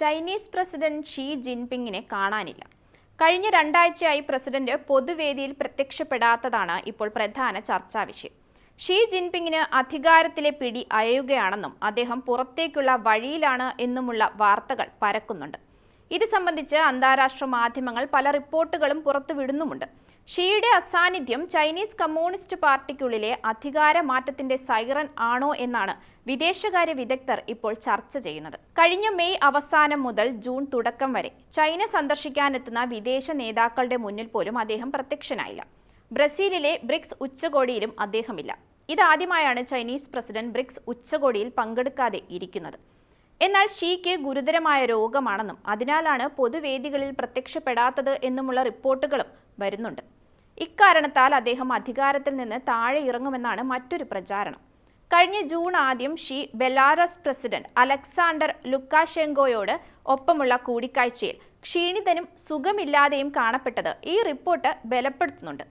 Chinese president Xi ജിൻപിങ്ങിനെ കാണാനില്ല. കഴിഞ്ഞ രണ്ടാഴ്ചയായി പ്രസിഡന്റ് പൊതുവേദിയിൽ പ്രത്യക്ഷപ്പെടാത്തതാണ് ഇപ്പോൾ പ്രധാന ചർച്ചാ വിഷയം. ഷീ ജിൻപിങ്ങിന് അധികാരത്തിലെ പിടി അയയുകയാണെന്നും അദ്ദേഹം പുറത്തേക്കുള്ള വഴിയിലാണ് എന്നുമുള്ള വാർത്തകൾ പരക്കുന്നുണ്ട്. ഇത് സംബന്ധിച്ച് അന്താരാഷ്ട്ര മാധ്യമങ്ങൾ പല റിപ്പോർട്ടുകളും പുറത്തുവിടുന്നുമുണ്ട്. ഷീയുടെ അസാന്നിധ്യം ചൈനീസ് കമ്മ്യൂണിസ്റ്റ് പാർട്ടിക്കുള്ളിലെ അധികാര മാറ്റത്തിന്റെ സൈറൻ ആണോ എന്നാണ് വിദേശകാര്യ വിദഗ്ധർ ഇപ്പോൾ ചർച്ച ചെയ്യുന്നത്. കഴിഞ്ഞ മെയ് അവസാനം മുതൽ ജൂൺ തുടക്കം വരെ ചൈന സന്ദർശിക്കാനെത്തുന്ന വിദേശ നേതാക്കളുടെ മുന്നിൽ പോലും അദ്ദേഹം പ്രത്യക്ഷനായില്ല. ബ്രസീലിലെ ബ്രിക്സ് ഉച്ചകോടിയിലും അദ്ദേഹമില്ല. ഇതാദ്യമായാണ് ചൈനീസ് പ്രസിഡന്റ് ബ്രിക്സ് ഉച്ചകോടിയിൽ പങ്കെടുക്കാതെ ഇരിക്കുന്നത്. എന്നാൽ ഷീക്ക് ഗുരുതരമായ രോഗമാണെന്നും അതിനാലാണ് പൊതുവേദികളിൽ പ്രത്യക്ഷപ്പെടാത്തത് എന്നുമുള്ള റിപ്പോർട്ടുകളും വരുന്നുണ്ട്. ഇക്കാരണത്താൽ അദ്ദേഹം അധികാരത്തിൽ നിന്ന് താഴെ ഇറങ്ങുമെന്നാണ് മറ്റൊരു പ്രചാരണം. കഴിഞ്ഞ ജൂൺ ആദ്യം ഷീ ബെലാറസ് പ്രസിഡന്റ് അലക്സാണ്ടർ ലുക്കാഷെങ്കോയോട് ഒപ്പമുള്ള കൂടിക്കാഴ്ചയിൽ ക്ഷീണിതനും സുഖമില്ലാതെയും കാണപ്പെട്ടത് ഈ റിപ്പോർട്ട് ബലപ്പെടുത്തുന്നുണ്ട്.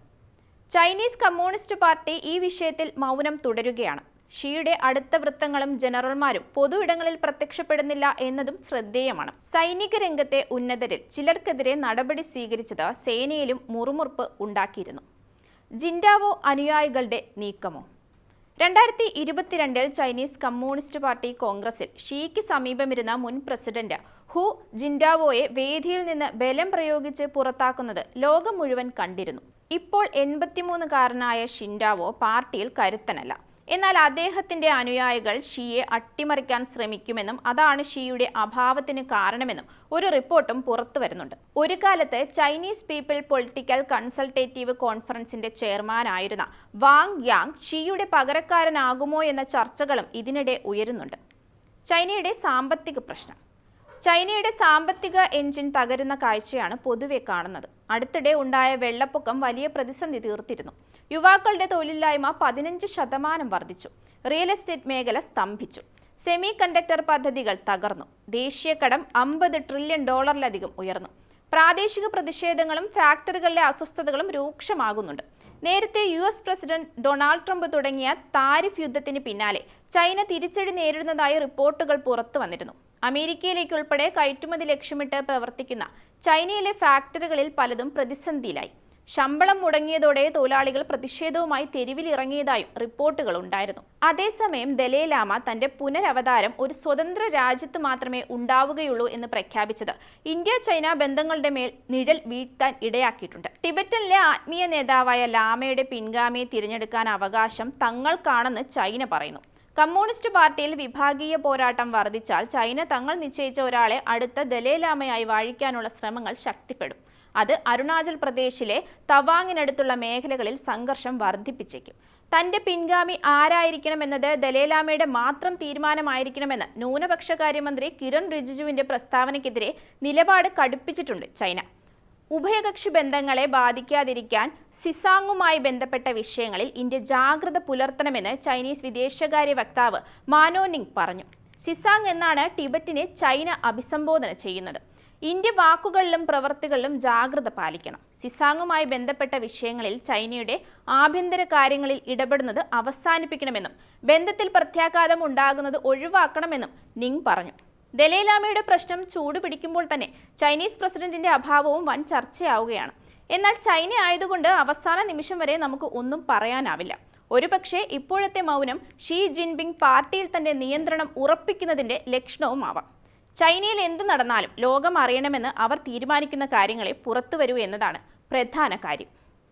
ചൈനീസ് കമ്മ്യൂണിസ്റ്റ് പാർട്ടി ഈ വിഷയത്തിൽ മൗനം തുടരുകയാണ്. ഷിയുടെ അടുത്ത വൃത്തങ്ങളും ജനറൽമാരും പൊതു ഇടങ്ങളിൽ പ്രത്യക്ഷപ്പെടുന്നില്ല എന്നതും ശ്രദ്ധേയമാണ്. സൈനിക രംഗത്തെ ഉന്നതരിൽ ചിലർക്കെതിരെ നടപടി സ്വീകരിച്ചത് സേനയിലും മുറുമുറുപ്പ് ഉണ്ടാക്കിയിരുന്നു. ജിൻഡാവോ അനുയായികളുടെ നീക്കമോ? രണ്ടായിരത്തി ഇരുപത്തിരണ്ടിൽ ചൈനീസ് കമ്മ്യൂണിസ്റ്റ് പാർട്ടി കോൺഗ്രസിൽ ഷീക്ക് സമീപമിരുന്ന മുൻ പ്രസിഡന്റ് ഹു ജിൻഡാവോയെ വേദിയിൽ നിന്ന് ബലം പ്രയോഗിച്ച് പുറത്താക്കുന്നത് ലോകം മുഴുവൻ കണ്ടിരുന്നു. ഇപ്പോൾ എൺപത്തിമൂന്നുകാരനായ ഷിൻഡാവോ പാർട്ടിയിൽ കരുത്തനല്ല. എന്നാൽ അദ്ദേഹത്തിന്റെ അനുയായികൾ ഷിയെ അട്ടിമറിക്കാൻ ശ്രമിക്കുമെന്നും അതാണ് ഷിയുടെ അഭാവത്തിന് കാരണമെന്നും ഒരു റിപ്പോർട്ടും പുറത്തു വരുന്നുണ്ട്. ഒരു കാലത്ത് ചൈനീസ് പീപ്പിൾ പൊളിറ്റിക്കൽ കൺസൾട്ടേറ്റീവ് കോൺഫറൻസിന്റെ ചെയർമാനായിരുന്ന വാങ് യാങ് ഷിയുടെ പകരക്കാരനാകുമോ എന്ന ചർച്ചകളും ഇതിനിടെ ഉയരുന്നുണ്ട്. ചൈനയുടെ സാമ്പത്തിക പ്രശ്നം. ചൈനയുടെ സാമ്പത്തിക എഞ്ചിൻ തകരുന്ന കാഴ്ചയാണ് പൊതുവെ കാണുന്നത്. അടുത്തിടെ ഉണ്ടായ വെള്ളപ്പൊക്കം വലിയ പ്രതിസന്ധി തീർത്തിരുന്നു. യുവാക്കളുടെ തൊഴിലില്ലായ്മ പതിനഞ്ച് ശതമാനം വർദ്ധിച്ചു. റിയൽ എസ്റ്റേറ്റ് മേഖല സ്തംഭിച്ചു. സെമി കണ്ടക്ടർ പദ്ധതികൾ തകർന്നു. ദേശീയ കടം അമ്പത് ട്രില്യൺ ഡോളറിലധികം ഉയർന്നു. പ്രാദേശിക പ്രതിഷേധങ്ങളും ഫാക്ടറികളിലെ അസ്വസ്ഥതകളും രൂക്ഷമാകുന്നുണ്ട്. നേരത്തെ U S president Donald Trump തുടങ്ങിയ താരിഫ് യുദ്ധത്തിന് പിന്നാലെ ചൈന തിരിച്ചടി നേരിടുന്നതായി റിപ്പോർട്ടുകൾ പുറത്തു വന്നിരുന്നു. അമേരിക്കയിലേക്ക് ഉൾപ്പെടെ കയറ്റുമതി ലക്ഷ്യമിട്ട് പ്രവർത്തിക്കുന്ന ചൈനയിലെ ഫാക്ടറികളിൽ പലതും പ്രതിസന്ധിയിലായി. ശമ്പളം മുടങ്ങിയതോടെ തൊഴിലാളികൾ പ്രതിഷേധവുമായി തെരുവിലിറങ്ങിയതായും റിപ്പോർട്ടുകൾ ഉണ്ടായിരുന്നു. അതേസമയം ദലൈലാമ തന്റെ പുനരവതാരം ഒരു സ്വതന്ത്ര രാജ്യത്ത് മാത്രമേ ഉണ്ടാവുകയുള്ളൂ എന്ന് പ്രഖ്യാപിച്ചത് ഇന്ത്യ ചൈന ബന്ധങ്ങളുടെ മേൽ നിഴൽ വീഴ്ത്താൻ ഇടയാക്കിയിട്ടുണ്ട്. ടിബറ്റനിലെ ആത്മീയ നേതാവായ ലാമയുടെ പിൻഗാമിയെ തിരഞ്ഞെടുക്കാൻ അവകാശം തങ്ങൾക്കാണെന്ന് ചൈന പറയുന്നു. കമ്മ്യൂണിസ്റ്റ് പാർട്ടിയിൽ വിഭാഗീയ പോരാട്ടം വർദ്ധിച്ചാൽ ചൈന തങ്ങൾ നിശ്ചയിച്ച ഒരാളെ അടുത്ത ദലൈലാമയായി വാഴിക്കാനുള്ള ശ്രമങ്ങൾ ശക്തിപ്പെടും. അത് അരുണാചൽ പ്രദേശിലെ തവാങ്ങിനടുത്തുള്ള മേഖലകളിൽ സംഘർഷം വർദ്ധിപ്പിച്ചേക്കും. തന്റെ പിൻഗാമി ആരായിരിക്കണമെന്നത് ദലൈലാമയുടെ മാത്രം തീരുമാനമായിരിക്കണമെന്ന് ന്യൂനപക്ഷ കാര്യമന്ത്രി കിരൺ റിജിജുവിന്റെ പ്രസ്താവനയ്ക്കെതിരെ നിലപാട് കടുപ്പിച്ചിട്ടുണ്ട് ചൈന. ഉഭയകക്ഷി ബന്ധങ്ങളെ ബാധിക്കാതിരിക്കാൻ സിസാങ്ങുമായി ബന്ധപ്പെട്ട വിഷയങ്ങളിൽ ഇന്ത്യ ജാഗ്രത പുലർത്തണമെന്ന് ചൈനീസ് വിദേശകാര്യ വക്താവ് മാനോനിങ് പറഞ്ഞു. സിസാങ് എന്നാണ് ടിബറ്റിനെ ചൈന അഭിസംബോധന ചെയ്യുന്നത്. ഇന്ത്യ വാക്കുകളിലും പ്രവൃത്തികളിലും ജാഗ്രത പാലിക്കണം. സിസാങ്ങുമായി ബന്ധപ്പെട്ട വിഷയങ്ങളിൽ ചൈനയുടെ ആഭ്യന്തര കാര്യങ്ങളിൽ ഇടപെടുന്നത് അവസാനിപ്പിക്കണമെന്നും ബന്ധത്തിൽ പ്രത്യാഘാതം ഉണ്ടാകുന്നത് ഒഴിവാക്കണമെന്നും നിങ് പറഞ്ഞു. ദലൈലാമയുടെ പ്രശ്നം ചൂടുപിടിക്കുമ്പോൾ തന്നെ ചൈനീസ് പ്രസിഡന്റിന്റെ അഭാവവും വൻ ചർച്ചയാവുകയാണ്. എന്നാൽ ചൈന ആയതുകൊണ്ട് അവസാന നിമിഷം വരെ നമുക്ക് ഒന്നും പറയാനാവില്ല. ഒരുപക്ഷെ ഇപ്പോഴത്തെ മൗനം ഷീ ജിൻപിങ് പാർട്ടിയിൽ തന്റെ നിയന്ത്രണം ഉറപ്പിക്കുന്നതിന്റെ ലക്ഷണവുമാവാം. ചൈനയിൽ എന്ത് നടന്നാലും ലോകം അറിയണമെന്ന് അവർ തീരുമാനിക്കുന്ന കാര്യങ്ങളെ പുറത്തുവരൂ എന്നതാണ് പ്രധാന കാര്യം.